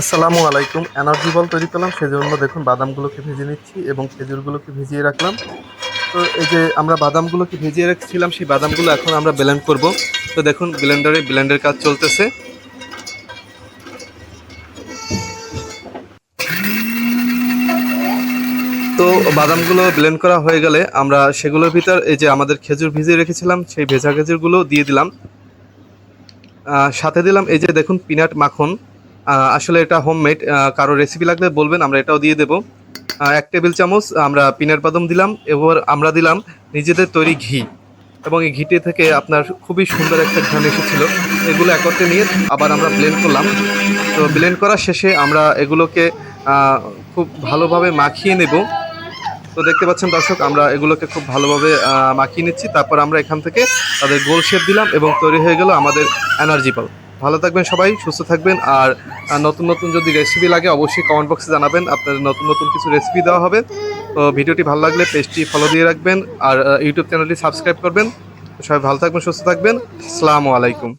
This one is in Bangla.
আসসালামু আলাইকুম। এনার্জি বল তৈরি করলাম সেজন্য দেখুন, বাদামগুলোকে ভেজে নিচ্ছি এবং খেজুরগুলোকে ভিজিয়ে রাখলাম। তো এই যে আমরা বাদামগুলোকে ভিজিয়ে রেখেছিলাম, সেই বাদামগুলো এখন আমরা ব্লেন্ড করব। তো দেখুন ব্লেন্ডারে ব্লেন্ডের কাজ চলতেছে। তো বাদামগুলো ব্লেন্ড করা হয়ে গেলে আমরা সেগুলোর ভিতর এই যে আমাদের খেজুর ভিজিয়ে রেখেছিলাম, সেই ভেজা খেজুরগুলো দিয়ে দিলাম। সাথে দিলাম এই যে দেখুন পিনাট মাখন। আসলে এটা হোমমেড কারও রেসিপি লাগলে বলবেন, আমরা এটাও দিয়ে দেবো। এক টেবিল চামচ, আমরা পিনাট বাদাম দিলাম, এবার আমরা দিলাম নিজেদের তৈরি ঘি। এবং এই ঘিটি থেকে আপনার খুবই সুন্দর একটা ঘ্রাণ এসেছিল। এগুলো একত্রে নিয়ে আবার আমরা ব্লেন্ড করলাম। তো ব্লেন্ড করার শেষে আমরা এগুলোকে খুব ভালোভাবে মাখিয়ে নেব। তো দেখতে পাচ্ছেন দর্শক, আমরা এগুলোকে খুব ভালোভাবে মাখিয়ে নিচ্ছি। তারপর আমরা এখান থেকে তাদের গোল শেপ দিলাম এবং তৈরি হয়ে গেল আমাদের এনার্জি পাল ভালো থাকবেন সবাই, সুস্থ থাকবেন। আর নতুন নতুন যদি রেসিপি লাগে, অবশ্যই কমেন্ট বক্সে জানাবেন। আপনাদের নতুন নতুন কিছু রেসিপি দেওয়া হবে। তো ভিডিওটি ভালো লাগলে পেজটি ফলো দিয়ে রাখবেন। আর ইউটিউব চ্যানেলটি সাবস্ক্রাইব করবেন। সবাই ভালো থাকবেন, সুস্থ থাকবেন। সালাম আলাইকুম।